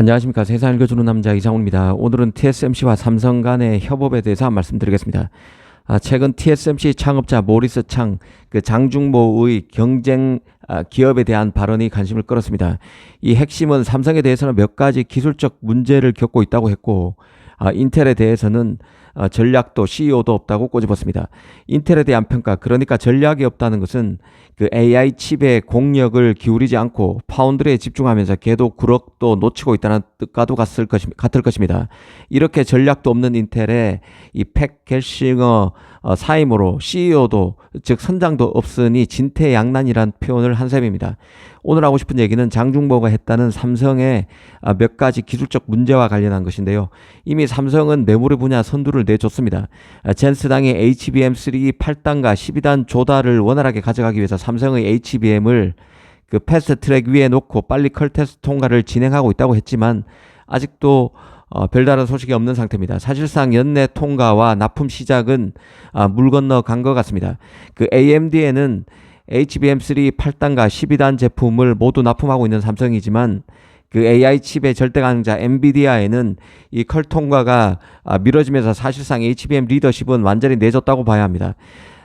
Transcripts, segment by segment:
안녕하십니까 세상 읽어주는 남자 이상훈입니다. 오늘은 TSMC와 삼성 간의 협업에 대해서 말씀드리겠습니다. 아, 최근 TSMC 창업자 모리스 창, 그 장중모의 경쟁 아, 기업에 대한 발언이 관심을 끌었습니다. 이 핵심은 삼성에 대해서는 몇 가지 기술적 문제를 겪고 있다고 했고, 아, 인텔에 대해서는 어, 전략도 CEO도 없다고 꼬집었습니다. 인텔에 대한 평가, 그러니까 전략이 없다는 것은 그 AI 칩의 공력을 기울이지 않고 파운드리에 집중하면서 걔도 구럭도 놓치고 있다는 뜻과도 같을, 것이, 같을 것입니다. 이렇게 전략도 없는 인텔에 이팩 갤싱어 어, 사임으로 CEO도 즉 선장도 없으니 진퇴양난이란 표현을 한 셈입니다. 오늘 하고 싶은 얘기는 장중보가 했다는 삼성의 아, 몇 가지 기술적 문제와 관련한 것인데요. 이미 삼성은 메모리 분야 선두를 내줬습니다. 아, 젠스당의 HBM3 8단과 12단 조달을 원활하게 가져가기 위해서 삼성의 HBM을 그 패스트 트랙 위에 놓고 빨리 컬테스트 통과를 진행하고 있다고 했지만 아직도 어, 별다른 소식이 없는 상태입니다. 사실상 연내 통과와 납품 시작은 아, 물 건너 간 것 같습니다. 그 AMD에는 HBM3 8단과 12단 제품을 모두 납품하고 있는 삼성이지만 그 AI 칩의 절대 강자 엔비디아에는 이 컬 통과가 아, 미뤄지면서 사실상 HBM 리더십은 완전히 내줬다고 봐야 합니다.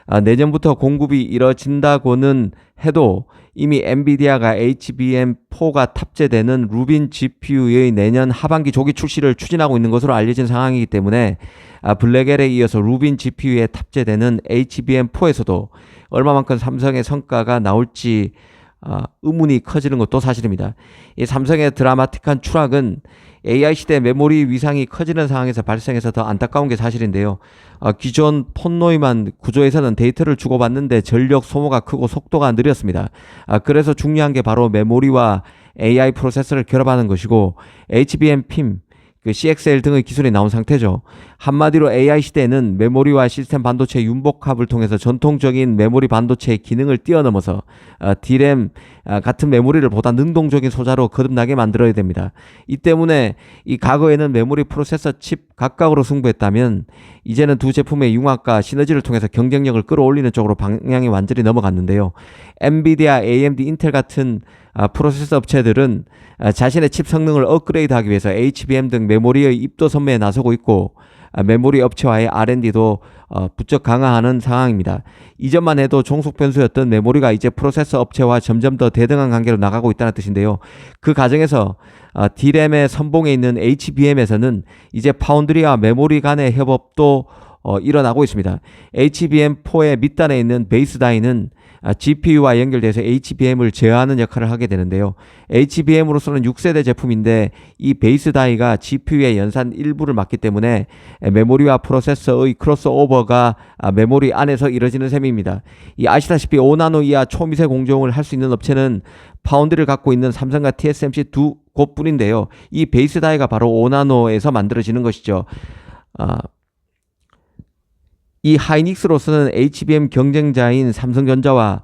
아, 내년부터 공급이 이뤄진다고는 해도 이미 엔비디아가 HBM4가 탑재되는 루빈 GPU의 내년 하반기 조기 출시를 추진하고 있는 것으로 알려진 상황이기 때문에 아, 블랙엘에 이어서 루빈 GPU에 탑재되는 HBM4에서도 얼마만큼 삼성의 성과가 나올지 아, 의문이 커지는 것도 사실입니다. 이 삼성의 드라마틱한 추락은 AI 시대 메모리 위상이 커지는 상황에서 발생해서 더 안타까운 게 사실인데요. 어, 기존 폰노이만 구조에서는 데이터를 주고받는데 전력 소모가 크고 속도가 느렸습니다. 아, 그래서 중요한 게 바로 메모리와 AI 프로세서를 결합하는 것이고 HBM 핌, 그 CXL 등의 기술이 나온 상태죠. 한마디로 AI 시대에는 메모리와 시스템 반도체 윤복합을 통해서 전통적인 메모리 반도체의 기능을 뛰어넘어서 어, D램 어, 같은 메모리를 보다 능동적인 소자로 거듭나게 만들어야 됩니다. 이 때문에 이 과거에는 메모리 프로세서 칩 각각으로 승부했다면 이제는 두 제품의 융합과 시너지를 통해서 경쟁력을 끌어올리는 쪽으로 방향이 완전히 넘어갔는데요. 엔비디아, AMD, 인텔 같은 아, 프로세서 업체들은 아, 자신의 칩 성능을 업그레이드하기 위해서 HBM 등 메모리의 입도 선매에 나서고 있고 아, 메모리 업체와의 R&D도 어, 부쩍 강화하는 상황입니다. 이전만 해도 종속 변수였던 메모리가 이제 프로세서 업체와 점점 더 대등한 관계로 나가고 있다는 뜻인데요. 그 과정에서 어, D램의 선봉에 있는 HBM에서는 이제 파운드리와 메모리 간의 협업도 어, 일어나고 있습니다. HBM4의 밑단에 있는 베이스 아, GPU와 연결돼서 HBM을 제어하는 역할을 하게 되는데요. HBM으로서는 6세대 제품인데 이 베이스 다이가 GPU의 연산 일부를 맡기 때문에 메모리와 프로세서의 크로스오버가 아, 메모리 안에서 이뤄지는 셈입니다. 이 아시다시피 5나노 이하 초미세 공정을 할 수 있는 업체는 파운드를 갖고 있는 삼성과 TSMC 두 곳뿐인데요. 이 베이스 다이가 바로 5나노에서 만들어지는 것이죠. 아, 이 하이닉스로서는 HBM 경쟁자인 삼성전자와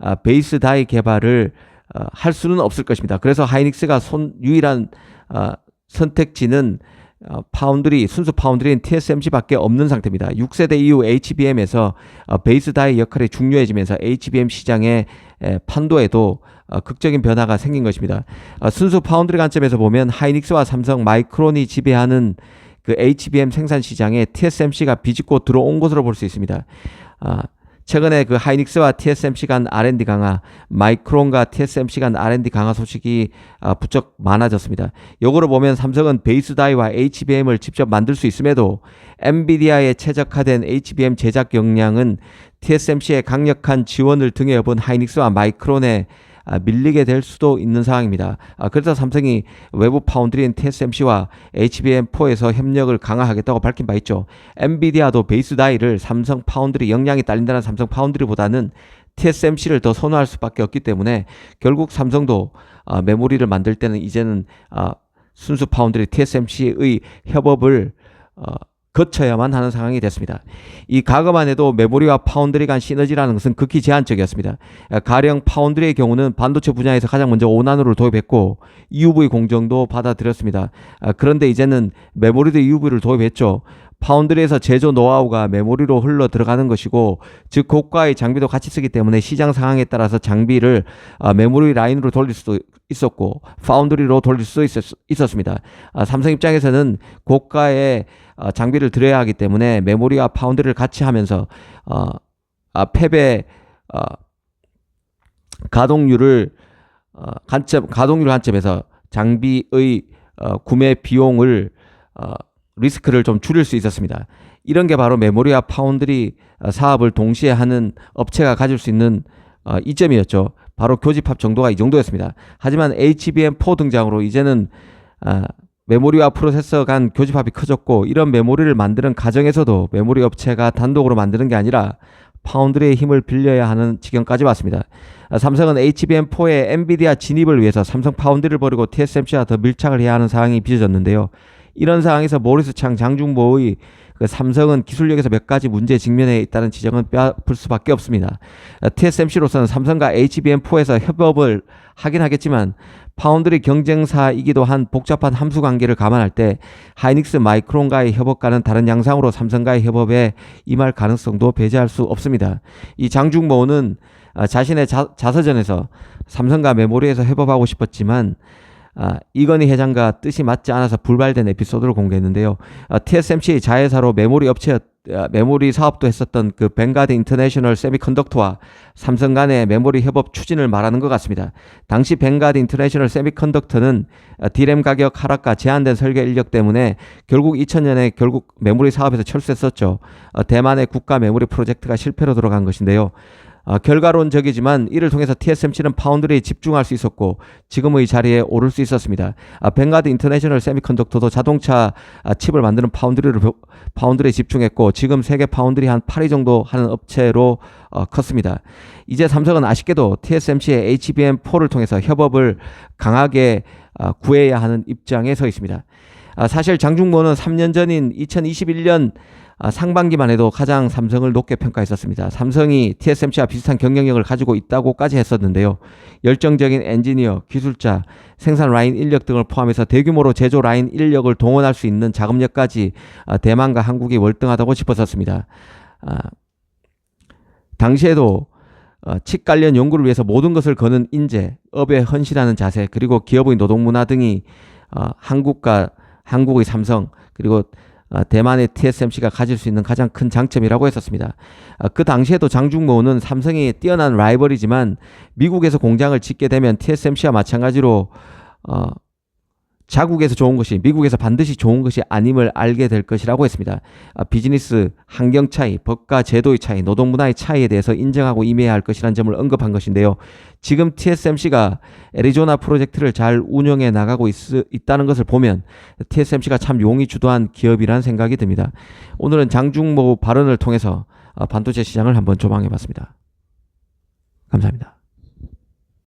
아, 베이스 다이 개발을 어, 할 수는 없을 것입니다. 그래서 하이닉스가 손, 유일한 어, 선택지는 어, 파운드리 순수 파운드리인 TSMC밖에 없는 상태입니다. 6세대 이후 HBM에서 어, 베이스 다이 역할이 중요해지면서 HBM 시장의 에, 판도에도 어, 극적인 변화가 생긴 것입니다. 어, 순수 파운드리 관점에서 보면 하이닉스와 삼성 마이크론이 지배하는 그 HBM 생산 시장에 TSMC가 비집고 들어온 것으로 볼 수 있습니다. 아, 최근에 그 하이닉스와 TSMC 간 R&D 강화, 마이크론과 TSMC 간 R&D 강화 소식이 아, 부쩍 많아졌습니다. 요거를 보면 삼성은 베이스 다이와 HBM을 직접 만들 수 있음에도 엔비디아에 최적화된 HBM 제작 역량은 TSMC의 강력한 지원을 등에 업은 하이닉스와 마이크론의 아, 밀리게 될 수도 있는 상황입니다. 아, 그래서 삼성이 외부 파운드리인 TSMC와 HBM4에서 협력을 강화하겠다고 밝힌 바 있죠. 엔비디아도 베이스 다이를 삼성 파운드리 역량이 딸린다는 삼성 파운드리보다는 TSMC를 더 선호할 수밖에 없기 때문에 결국 삼성도 아, 메모리를 만들 때는 이제는 아, 순수 파운드리 TSMC의 협업을 어, 거쳐야만 하는 상황이 됐습니다. 이 과거만 해도 메모리와 파운드리 간 시너지라는 것은 극히 제한적이었습니다. 가령 파운드리의 경우는 반도체 분야에서 가장 먼저 5나노를 도입했고 EUV 공정도 받아들였습니다. 아, 그런데 이제는 메모리도 EUV를 도입했죠. 파운드리에서 제조 노하우가 메모리로 흘러 들어가는 것이고 즉 고가의 장비도 같이 쓰기 때문에 시장 상황에 따라서 장비를 아, 메모리 라인으로 돌릴 수도 있었고 파운드리로 돌릴 수 있었, 있었 습니다. 아, 삼성 입장에서는 고가의 아, 장비를 들여야 하기 때문에 메모리와 파운드리를 같이 하면서 어, 아, 팹의 어, 가동률을 어, 관점 가동률 관점에서 장비의 어, 구매 비용을 어, 리스크를 좀 줄일 수 있었습니다. 이런 게 바로 메모리와 파운드리 어, 사업을 동시에 하는 업체가 가질 수 있는 어, 이점이었죠. 바로 교집합 정도가 이 정도였습니다. 하지만 HBM4 등장으로 이제는 아, 메모리와 프로세서 간 교집합이 커졌고 이런 메모리를 만드는 가정에서도 메모리 업체가 단독으로 만드는 게 아니라 파운드리의 힘을 빌려야 하는 지경까지 왔습니다. 아, 삼성은 HBM4의 엔비디아 진입을 위해서 삼성 파운드리를 버리고 TSMC와 더 밀착을 해야 하는 상황이 빚어졌는데요. 이런 상황에서 모리스 창 장중모의 그 삼성은 기술력에서 몇 가지 문제에 직면해 있다는 지적은 뼈아플 수밖에 없습니다. 아, TSMC로서는 삼성과 HBM4에서 협업을 하긴 하겠지만 파운드리 경쟁사이기도 한 복잡한 함수 관계를 감안할 때 하이닉스 마이크론과의 협업과는 다른 양상으로 삼성과의 협업에 임할 가능성도 배제할 수 없습니다. 이 장중모는 아, 자신의 자, 자서전에서 삼성과 메모리에서 협업하고 싶었지만 아, 이건희 회장과 뜻이 맞지 않아서 불발된 에피소드를 공개했는데요. 아, TSMC 자회사로 메모리 업체 아, 메모리 사업도 했었던 그 뱅가드 인터내셔널 세미컨덕터와 삼성 간의 메모리 협업 추진을 말하는 것 같습니다. 당시 뱅가드 인터내셔널 세미컨덕터는 아, 디램 가격 하락과 제한된 설계 인력 때문에 결국 2000년에 결국 메모리 사업에서 철수했었죠. 어, 대만의 국가 메모리 프로젝트가 실패로 들어간 것인데요. 아, 결과론적이지만 이를 통해서 TSMC는 파운드리에 집중할 수 있었고 지금의 자리에 오를 수 있었습니다. 아, 뱅가드 인터내셔널 세미컨덕터도 자동차 아, 칩을 만드는 파운드리를 파운드리에 집중했고 지금 세계 파운드리 한 8위 정도 하는 업체로 어, 컸습니다. 이제 삼성은 아쉽게도 TSMC의 HBM4를 통해서 협업을 강하게 아, 구해야 하는 입장에 서 있습니다. 아, 사실 장중모는 3년 전인 2021년 아, 상반기만 해도 가장 삼성을 높게 평가했었습니다. 삼성이 TSMC와 비슷한 경영력을 가지고 있다고까지 했었는데요. 열정적인 엔지니어, 기술자, 생산 라인 인력 등을 포함해서 대규모로 제조 라인 인력을 동원할 수 있는 자금력까지 아, 대만과 한국이 월등하다고 짚었었습니다. 아, 당시에도 어, 칩 관련 연구를 위해서 모든 것을 거는 인재, 업에 헌신하는 자세, 그리고 기업의 노동 문화 등이 어, 한국과 한국의 삼성 그리고 어, 대만의 TSMC가 가질 수 있는 가장 큰 장점이라고 했었습니다. 어, 그 당시에도 장중모는 삼성이 뛰어난 라이벌이지만 미국에서 공장을 짓게 되면 TSMC와 마찬가지로 어, 자국에서 좋은 것이 미국에서 반드시 좋은 것이 아님을 알게 될 것이라고 했습니다. 아, 비즈니스 환경 차이, 법과 제도의 차이, 노동 문화의 차이에 대해서 인정하고 임해야 할 것이라는 점을 언급한 것인데요. 지금 TSMC가 애리조나 프로젝트를 잘 운영해 나가고 있, 있다는 것을 보면 TSMC가 참 용이 주도한 기업이라는 생각이 듭니다. 오늘은 장중모 발언을 통해서 아, 반도체 시장을 한번 조망해 봤습니다. 감사합니다.